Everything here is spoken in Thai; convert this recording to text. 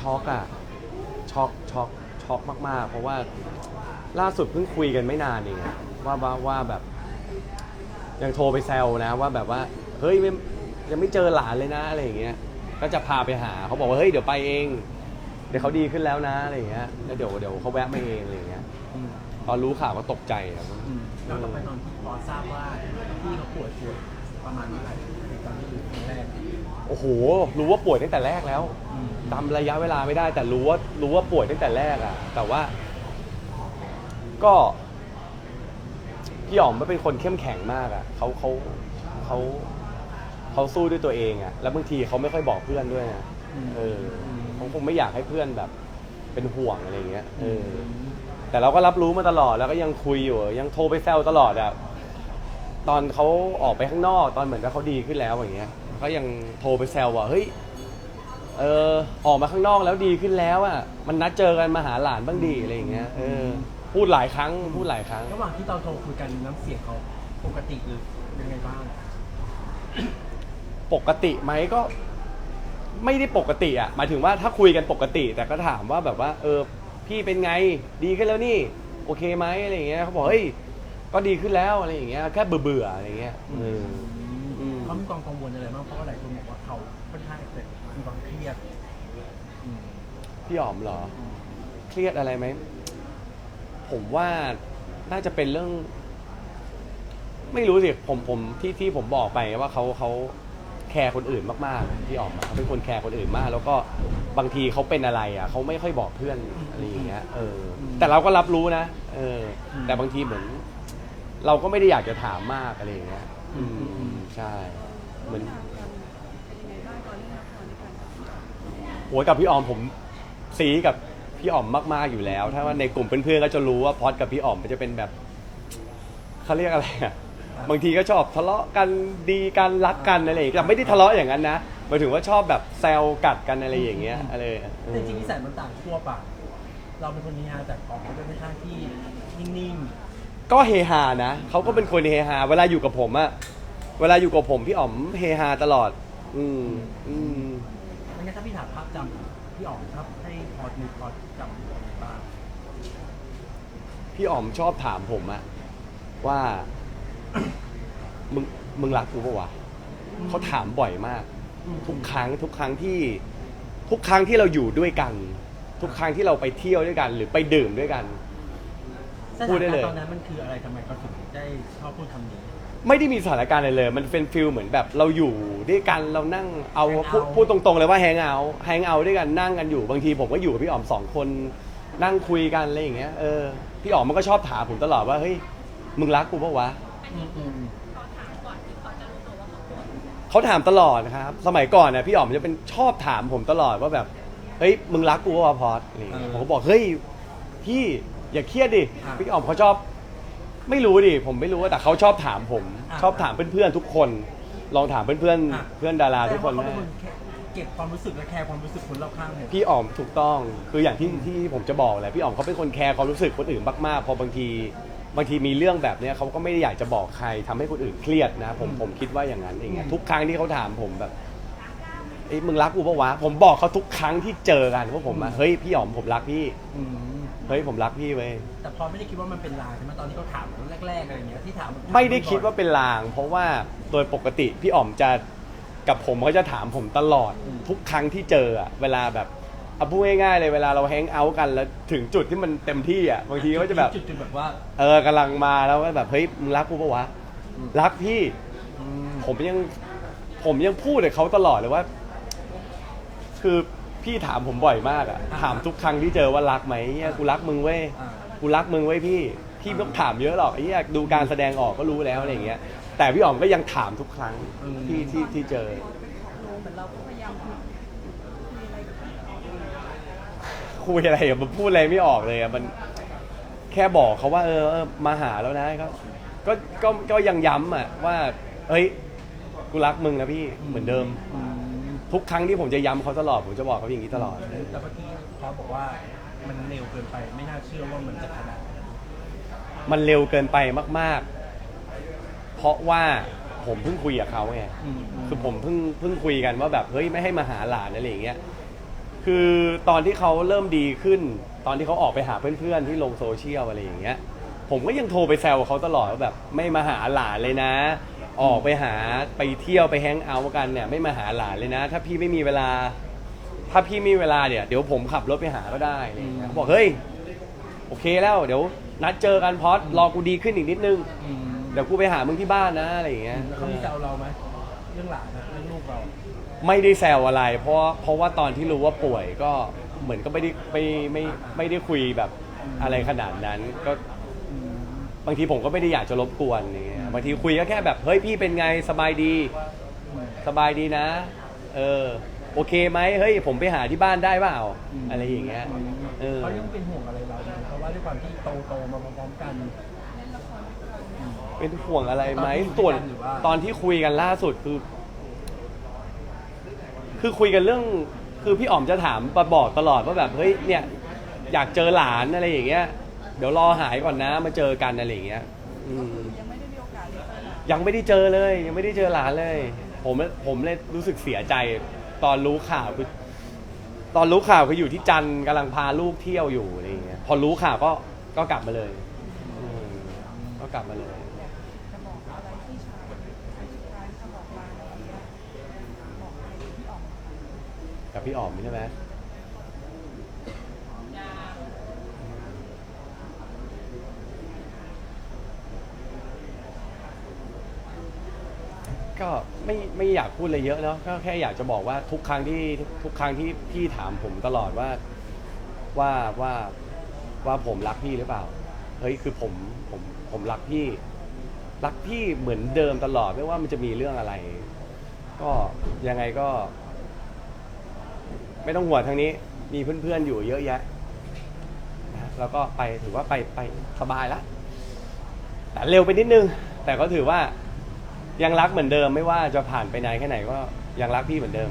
ช็อกอะช็อกช็อกช็อกมาก ๆ เพราะว่าล่าสุดเพิ่งคุยกันไม่นานเองอะว่าว่าว่าแบบ ยังโทรไปแซวนะว่าแบบว่าเฮ้ยไม่ยังไม่เจอหลานเลยนะอะไรอย่างเงี้ยก็จะพาไปหาเขาบอกว่าเฮ้ยเดี๋ยวไปเอง เดี๋ยวเขาดีขึ้นแล้วนะอะไรอย่างเงี้ยแล้วเดี๋ยวเดี๋ยวเขาแวะมาเองอะไรอย่างเงี้ยอืมตอนรู้ข่าวก็ตกใจอะอืมแล้วกลับไปตอนที่พอทราบว่าพี่เขาป่วยป่วยประมาณเท่าไหร่ในตอนที่อยู่ครั้งแรกโอ้โห รู้ว่าป่วยตั้งแต่แรกแล้ว อืม จำระยะเวลาไม่ได้ แต่รู้ว่ารู้ว่าป่วยตั้งแต่แรกอะแต่ว่า ก็พี่อ๋อมไม่เป็นคนเข้มแข็งมากอะเขาเขาเขาเขาสู้ด้วยตัวเองอะแล้วบางทีเขาไม่ค่อยบอกเพื่อนด้วยนะเออเขาคงไม่อยากให้เพื่อนแบบ เป็นห่วงอะไรอย่างเงี้ยเออแต่เราก็รับรู้มาตลอดแล้วก็ยังคุยอยู่ ยังโทรไปแซวตลอดอะตอนเขาออกไปข้างนอก ตอนเหมือนกับเขาดีขึ้นแล้วอย่างเงี้ยก็ยังโทรไปแซวว่าเฮ้ย เออออกมาข้างนอกแล้วดีขึ้นแล้วอะมันนัดเจอกันมาหาหลานบ้างดีอะไรอย่างเงี้ยเออพูดหลายครั้งพูดหลายครั้ง ระหว่างที่ตอนโทรคุยกันน้ำเสียงเขาปกติหรือยังไงบ้างปกติไหมก็ไม่ได้ปกติอะหมายถึงว่าถ้าคุยกันปกติ แต่ก็ถามว่าแบบว่า เออ พี่เป็นไงดีขึ้นแล้วนี่ โอเคไหมอะไรอย่างเงี้ยเขาบอกเฮ้ยก็ดีขึ้นแล้วอะไรอย่างเงี้ยแค่เบื่อเบื่อๆอะไรอย่างเงี้ยเอออืม เขามีความกังวลอะไรบ้างเพราะว่าหลายคนบอกว่าเขาค่อนข้างจะมีความเครียดอืมพี่อ๋อมเหรอ เครียดอะไรไหม ผมว่าน่าจะเป็นเรื่อง ไม่รู้สิผมผมที่ที่ผมบอกไปว่าเขาเขาแคร์คนอื่นมากๆพี่อ๋อมอะเขาเป็นคนแคร์คนอื่นมาก แล้วก็บางทีเขาเป็นอะไรอะเขาไม่ค่อยบอกเพื่อนอะไรอย่างเงี้ยเอออแต่เราก็รับรู้นะเออ แต่บางทีเหมือน เราก็ไม่ได้อยากจะถามมากอะไรอย่างเงี้ย อืมอืมใช่เหมือนโหยกับพี่ออมผมซีกับพี่อ๋อมมาก ๆ อยู่แล้ว ถ้าว่าในกลุ่มเพื่อนๆก็จะรู้ว่าพอดกับพี่อ๋อมมันจะเป็นแบบเขาเรียกอะไรอะบางทีก็ชอบทะเลาะกันดีกันรักกันอะไรอย่างเงี้ยแต่ไม่ได้ทะเลาะอย่างนั้นนะหมายถึงว่าชอบแบบแซวกัดกันอะไรอย่างเงี้ยอะไรเออแต่จริงๆนิสัยมันต่างทั่วปะเราเป็นคนนิฮาแต่ของเขาเป็นค่อนข้างที่นิ่ง ก็เฮฮานะเขาก็เป็นคนเฮฮาเวลาอยู่กับผมอะเวลาอยู่กับผมพี่อ๋อมเฮฮาตลอด อืมอืมๆไม่งั้นถ้าพี่ถามภาพจำพี่อ๋องครับให้พอดมีพอดจำอะไรบ้างพี่อ๋อมชอบถามผมอะว่า มึงมึงรักกูปะวะเขาถามบ่อยมาก ทุกครั้งทุกครั้งที่ทุกครั้งที่เราอยู่ด้วยกัน ทุกครั้งที่เราไปเที่ยวด้วยกัน หรือไปดื่มด้วยกันสถาน พูดได้เลยการณ์ตอนนั้นมันคืออะไรทำไมเขาถึงได้ชอบพูดคำนี้ ไม่ได้มีสถานการณ์อะไรเลย มันเป็นฟิลเหมือนแบบเราอยู่ด้วยกันเรานั่งเอา Hang out พูดพูดตรงๆเลยว่าแฮงเอาท์แฮงเอาท์ด้วยกันนั่งกันอยู่บางทีผมก็อยู่กับพี่อ๋อมสองคนนั่งคุยกันอะไรอย่างเงี้ยเออพี่อ๋อมมันก็ชอบถามผมตลอดว่าเฮ้ยมึงรักกูปะวะอืมอืมเขาถามตลอดนะครับสมัยก่อนนะพี่อ๋อมจะเป็นชอบถามผมตลอดว่าแบบเฮ้ยมึงรักกูว่าพอดอะไรอย่างเงี้ยผมก็บอกเฮ้ยพี่ อย่าเครียดดิพี่อ๋อมเขาชอบ ไม่รู้ดิผมไม่รู้ว่าแต่เขาชอบถามผมชอบถามเพื่อนๆทุกคน ลองถามเพื่อนอะ ๆเพื่อนดาราทุกคนแต่ว่าเขาได้ เป็นคนแค่เก็บความรู้สึกและแคร์ความรู้สึกคนรอบข้างหมด พี่อ๋อมถูกต้องคืออย่างที่ที่ผมจะบอกแหละพี่อ๋อมเขาเป็นคนแคร์ความรู้สึกคนอื่นมากๆพอบางทีบางทีมีเรื่องแบบเนี้ยเขาก็ไม่ได้อยากจะบอกใครทำให้คนอื่นเครียดนะ ผมผมคิดว่าอย่างนั้นเองอะทุกครั้งที่เขาถามผมแบบเอ้ยมึงรักกูปะวะผมบอกเขาทุกครั้งที่เจอกันว่าผมอะเฮ้ยพี่อ๋อมผมรักพี่ อืม เฮ้ยผมรักพี่เว้ยแต่พอไม่ได้คิดว่ามันเป็นลางใช่ไหมตอนที่เขาถามแรกๆอะไรอย่างเงี้ยที่ถามไม่ได้คิดว่าเป็นลาง เพราะว่าโดยปกติพี่อ๋อมจะกับผมเขาจะถามผมตลอดทุกครั้งที่เจออะเวลาแบบเอาพูดง่ายๆเลยเวลาเราแฮงเอาท์กันแล้วถึงจุดที่มันเต็มที่อะบางทีก็จะแบบจุดๆแบบว่าเออกำลังมาแล้วก็แบบเฮ้ยมึงรักกูปะวะอืมรักพี่อืมผมยังผมยังพูดกับเขาตลอดเลยว่า คือ พี่ถามผมบ่อยมากอะถามทุกครั้งที่เจอว่ารักไหมเนี่ยกูรักมึงเว้ยอ่ากูรักมึงเว้ยพี่พี่ไม่ต้องถามเยอะหรอกไอ้เหี้ยดูการแสดงออกก็รู้แล้วอะไรอย่างเงี้ย แต่พี่อ๋อมก็ยังถามทุกครั้งอืมที่ที่ที่เจอ เหมือนเราก็พยายามคุยคุยอะไรกับพี่อ๋อมคุยอะไรอะมันพูดอะไรไม่ออกเลยอะมันแค่บอกเขาว่าเออเออมาหาแล้วนะก็ก็ก็ก็ยังย้ำอะว่าเอ้ย กูรักมึงนะพี่เหมือนเดิม อืม ทุกครั้งที่ผมจะย้ำเขาตลอด ผมจะบอกเขาอย่างนี้ตลอด แต่เมื่อกี้เขาบอกว่ามันเร็วเกินไปไม่น่าเชื่อว่ามันจะขนาดนั้นมันเร็วเกินไปมาก ๆ เพราะว่าผมเพิ่งคุยกับเขาไง อืมคือผมเพิ่งเพิ่งคุยกันว่าแบบเฮ้ยไม่ให้มาหาหลานอะไรอย่างเงี้ยคือคือตอนที่เขาเริ่มดีขึ้น ตอนที่เขาออกไปหาเพื่อนๆที่ลงโซเชียลอะไรอย่างเงี้ย ผมก็ยังโทรไปแซวเขาตลอดว่าแบบไม่มาหาหลานเลยนะ ออกไปหาไปเที่ยวไปแฮงเอาท์กันเนี่ยไม่มาหาหลานเลยนะ ถ้าพี่ไม่มีเวลา ถ้าพี่มีเวลาเนี่ยเดี๋ยวผมขับรถไปหาก็ได้อะไรอย่างเงี้ยเขาบอกเฮ้ยโอเคแล้วเดี๋ยวนัดเจอกันพอดรอกูดีขึ้นอีกนิดนึง อืมเดี๋ยวกูไปหามึงที่บ้านนะอะไรอย่างเงี้ยเขามีแซวเราไหมเรื่องหลานนะเรื่องลูกเราไม่ได้แซวอะไร เพราะเพราะว่าตอนที่รู้ว่าป่วยก็เหมือนก็ไม่ได้ไม่ไม่ไม่ได้คุยแบบอะไรขนาดนั้น ก็อืมบางทีผมก็ไม่ได้อยากจะรบกวนอย่างเงี้ย บางทีคุยก็แค่แบบเฮ้ยพี่เป็นไงสบายดี สบายดีนะ เออ โอเคไหมเฮ้ยผมไปหาที่บ้านได้เปล่าอะไรอย่างเงี้ยเออเขายังเป็นห่วงอะไรเราไหมเพราะว่าด้วยความที่โตโตๆมาพร้อมๆกัน เป็นห่วงอะไรไหมตอนที่คุยกันส่วนหรือว่าตอนที่คุยกันล่าสุดคือ คือคุยกันเรื่อง คือพี่อ๋อมจะถามมาบอกตลอดว่าแบบเฮ้ยเนี่ย อยากเจอหลานอะไรอย่างเงี้ย เดี๋ยวรอหายก่อนนะมาเจอกันอะไรอย่างเงี้ย อืม ยังไม่ได้เจอเลย ยังไม่ได้เจอหลานเลย ผมผมเลยรู้สึกเสียใจ ตอนรู้ข่าวคือตอนรู้ข่าวคืออยู่ที่จันทร์กำลังพาลูกเที่ยวอยู่อะไรอย่างเงี้ยพอรู้ข่าวก็ก็กลับมาเลยอืมก็กลับมาเลย จะบอกอะไรพี่ชายสุดท้ายจะบอกลาอะไรเงี้ยบอกอะไรพี่อ๋อมค่ะกับพี่อ๋อมใช่ไหม ก็ไม่ไม่อยากพูดอะไรเยอะเนาะก็แค่อยากจะบอกว่าทุกครั้งที่ทุกครั้งที่พี่ถามผมตลอดว่าว่าว่าว่าผมรักพี่หรือเปล่า เฮ้ยคือผมผมผมรักพี่ รักพี่เหมือนเดิมตลอดไม่ว่ามันจะมีเรื่องอะไร ก็ยังไงก็ ไม่ต้องห่วงทางนี้ มีเพื่อนๆอยู่เยอะแยะนะแล้วก็ไปถือว่าไปไปสบายล้วแต่เร็วไปนิดนึง แต่ก็ถือว่า ยังรักเหมือนเดิมไม่ว่าจะผ่านไปนานแค่ไหนก็ยังรักพี่เหมือนเดิม